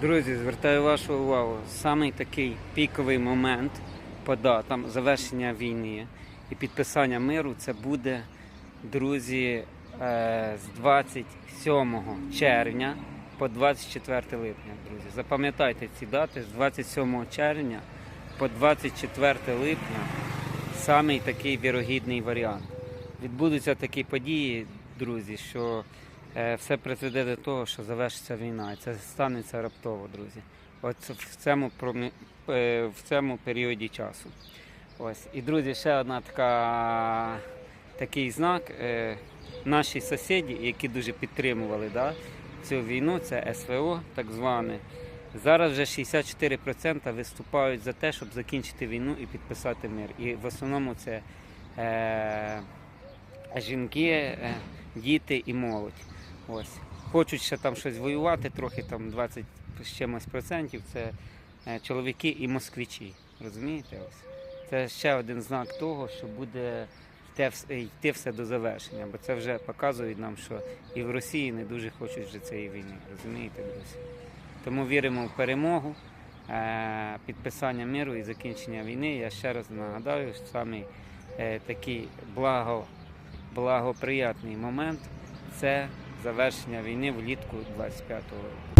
Друзі, звертаю вашу увагу. Самий такий піковий момент по датам завершення війни і підписання миру це буде, друзі, е, з 27 червня по 24 липня. Друзі, запам'ятайте ці дати з 27 червня по 24 липня. Самий такий вірогідний варіант. Відбудуться такі події, друзі, що все призведе до того, що завершиться війна. І це станеться раптово, друзі. От в цьому, е, в цьому періоді часу. Ось. І, друзі, ще одна така, такий знак. Е, Наші сусіди, які дуже підтримували да, цю війну, це СВО, так зване. Зараз вже 64% виступають за те, щоб закінчити війну і підписати мир. І в основному це е, жінки, е, діти і молодь. Ось. Хочуть ще там щось воювати, трохи там 20 з чимось процентів. Це е, чоловіки і москвичі. Розумієте? Ось. Це ще один знак того, що буде йти вс- йти все до завершення. Бо це вже показують нам, що і в Росії не дуже хочуть вже цієї війни. Розумієте, друзі? Тому віримо в перемогу, е, підписання миру і закінчення війни. Я ще раз нагадаю, що самий е, такий благо, благоприятний момент це завершення війни влітку 25-го року.